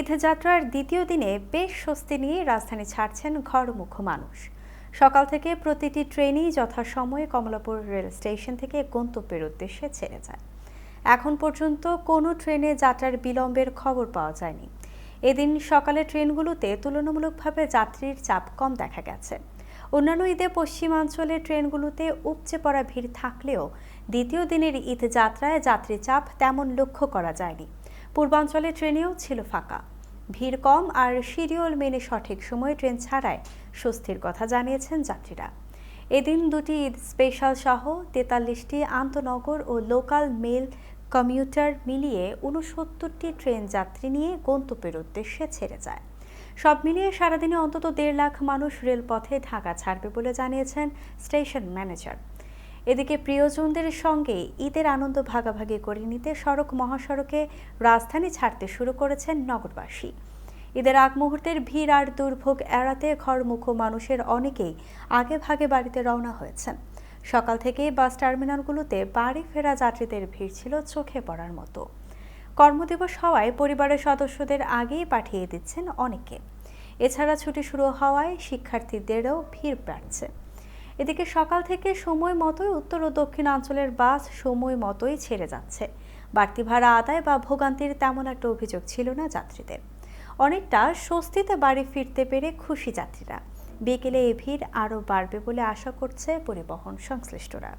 ঈদযাত্রার দ্বিতীয় দিনে বেশ স্বস্তি নিয়ে রাজধানী ছাড়ছেন ঘরমুখ মানুষ। সকাল থেকে প্রতিটি ট্রেনই যথাসময়ে কমলাপুর রেল স্টেশন থেকে গন্তব্যের উদ্দেশ্যে ছেড়ে যায়। এখন পর্যন্ত কোনো ট্রেনে যাত্রার বিলম্বের খবর পাওয়া যায়নি। এদিন সকালে ট্রেনগুলোতে তুলনামূলকভাবে যাত্রীর চাপ কম দেখা গেছে। অন্যান্য ঈদে পশ্চিমাঞ্চলের ট্রেনগুলোতে উপচে পড়া ভিড় থাকলেও দ্বিতীয় দিনের ঈদ যাত্রায় যাত্রী চাপ তেমন লক্ষ্য করা যায়নি। পূর্বাঞ্চলের ট্রেনেও ছিল ফাঁকা। ভিড় কম আর শিডিউল মেনে সঠিক সময়ে ট্রেন ছাড়ায় স্বস্তির কথা জানিয়েছেন যাত্রীরা। এদিন দুটি ঈদ স্পেশাল সহ তেতাল্লিশটি আন্তনগর ও লোকাল মেল কমিউটার মিলিয়ে উনসত্তরটি ট্রেন যাত্রী নিয়ে গন্তব্যের উদ্দেশ্যে ছেড়ে যায়। সব মিলিয়ে সারাদিনে অন্তত দেড় লাখ মানুষ রেলপথে ঢাকা ছাড়বে বলে জানিয়েছেন স্টেশন ম্যানেজার। এদিকে প্রিয়জনদের সঙ্গে ঈদের আনন্দ ভাগাভাগি করে নিতে সড়ক মহাসড়কে রাজধানী ছাড়তে শুরু করেছেন নগরবাসী। ঈদের আগ মুহূর্তের ভিড় আর দুর্ভোগ এড়াতে ঘরমুখো মানুষের অনেকেই আগে ভাগে বাড়িতে রওনা হয়েছেন। সকাল থেকেই বাস টার্মিনালগুলোতে বাড়ি ফেরা যাত্রীদের ভিড় ছিল চোখে পড়ার মতো। কর্মদিবস হওয়ায় পরিবারের সদস্যদের আগেই পাঠিয়ে দিচ্ছেন অনেকে এছাড়া ছুটি শুরু হওয়ায় শিক্ষার্থীদেরও ভিড় বাড়ছে। এদিকে সকাল থেকে সময় মতোই উত্তর ও দক্ষিণাঞ্চলের বাস সময় মতোই ছেড়ে যাচ্ছে। বাড়তি ভাড়া আদায় বা ভোগান্তির তেমন একটা অভিযোগ ছিল না যাত্রীদের। অনেকটা স্বস্তিতে বাড়ি ফিরতে পেরে খুশি যাত্রীরা। বিকেলে এ ভিড় আরও বাড়বে বলে আশা করছে পরিবহন সংশ্লিষ্টরা।